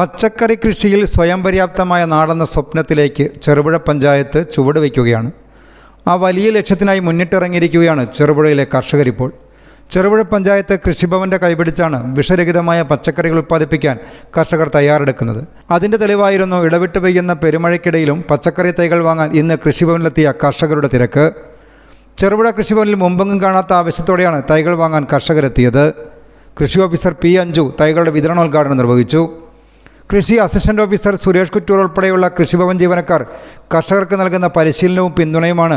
പച്ചക്കറി കൃഷിയിൽ സ്വയം പര്യാപ്തമായ നാടെന്ന സ്വപ്നത്തിലേക്ക് ചെറുപുഴ പഞ്ചായത്ത് ചുവടുവയ്ക്കുകയാണ് ആ വലിയ ലക്ഷ്യത്തിനായി മുന്നിട്ടിറങ്ങിയിരിക്കുകയാണ് ചെറുപുഴയിലെ കർഷകരിപ്പോൾ ചെറുപുഴ പഞ്ചായത്ത് കൃഷിഭവന്റെ കൈപിടിച്ചാണ് വിഷരഹിതമായ പച്ചക്കറികൾ ഉൽപ്പാദിപ്പിക്കാൻ കർഷകർ തയ്യാറെടുക്കുന്നത്. അതിന്റെ തെളിവായിരുന്നു ഇടവിട്ട് പെയ്യുന്ന പെരുമഴയ്ക്കിടയിലും പച്ചക്കറി തൈകൾ വാങ്ങാൻ ഇന്ന് കൃഷിഭവനിലെത്തിയ കർഷകരുടെ തിരക്ക്. ചെറുപുഴ കൃഷിഭവനിൽ മുമ്പെങ്ങും കാണാത്ത ആവശ്യത്തോടെയാണ് തൈകൾ വാങ്ങാൻ കർഷകരെത്തിയത്. കൃഷി ഓഫീസർ പി അഞ്ജു തൈകളുടെ വിതരണോദ്ഘാടനം നിർവഹിച്ചു. കൃഷി അസിസ്റ്റന്റ് ഓഫീസർ സുരേഷ് കുറ്റൂർ ഉൾപ്പെടെയുള്ള കൃഷിഭവൻ ജീവനക്കാർ കർഷകർക്ക് നൽകുന്ന പരിശീലനവും പിന്തുണയുമാണ്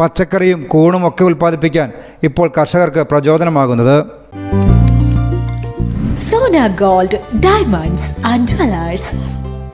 പച്ചക്കറിയും കൂണും ഒക്കെ ഉൽപ്പാദിപ്പിക്കാൻ ഇപ്പോൾ കർഷകർക്ക് പ്രചോദനമാകുന്നത്. Sona gold diamonds and